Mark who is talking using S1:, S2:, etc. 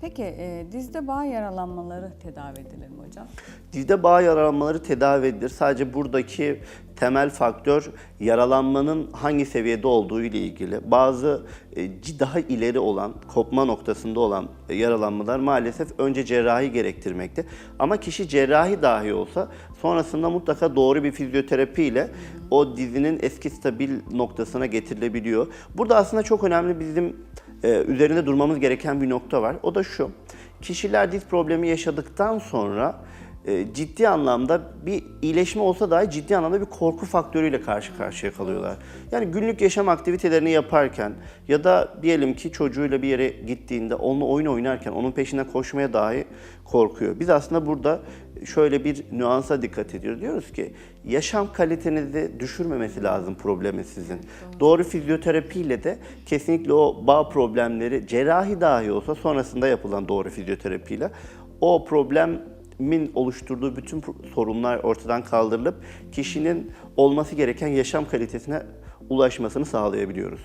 S1: Peki e, dizde bağ yaralanmaları tedavi edilir mi hocam?
S2: Dizde bağ yaralanmaları tedavi edilir. Sadece buradaki temel faktör yaralanmanın hangi seviyede olduğu ile ilgili. Bazı e, daha ileri olan, kopma noktasında olan e, yaralanmalar maalesef önce cerrahi gerektirmekte. Ama kişi cerrahi dahi olsa sonrasında mutlaka doğru bir fizyoterapi ile o dizinin eski stabil noktasına getirilebiliyor. Burada aslında çok önemli bizim e, üzerinde durmamız gereken bir nokta var. O da şu. Kişiler diz problemi yaşadıktan sonra ciddi anlamda bir iyileşme olsa dahi ciddi anlamda bir korku faktörüyle karşı karşıya kalıyorlar. Yani günlük yaşam aktivitelerini yaparken ya da diyelim ki çocuğuyla bir yere gittiğinde onunla oyun oynarken onun peşinden koşmaya dahi korkuyor. Biz aslında burada şöyle bir nüansa dikkat ediyoruz. Diyoruz ki yaşam kalitenizi düşürmemesi lazım problemin sizin. Doğru fizyoterapiyle de kesinlikle o bağ problemleri cerrahi dahi olsa sonrasında yapılan doğru fizyoterapiyle o problemin oluşturduğu bütün sorunlar ortadan kaldırılıp kişinin olması gereken yaşam kalitesine ulaşmasını sağlayabiliyoruz.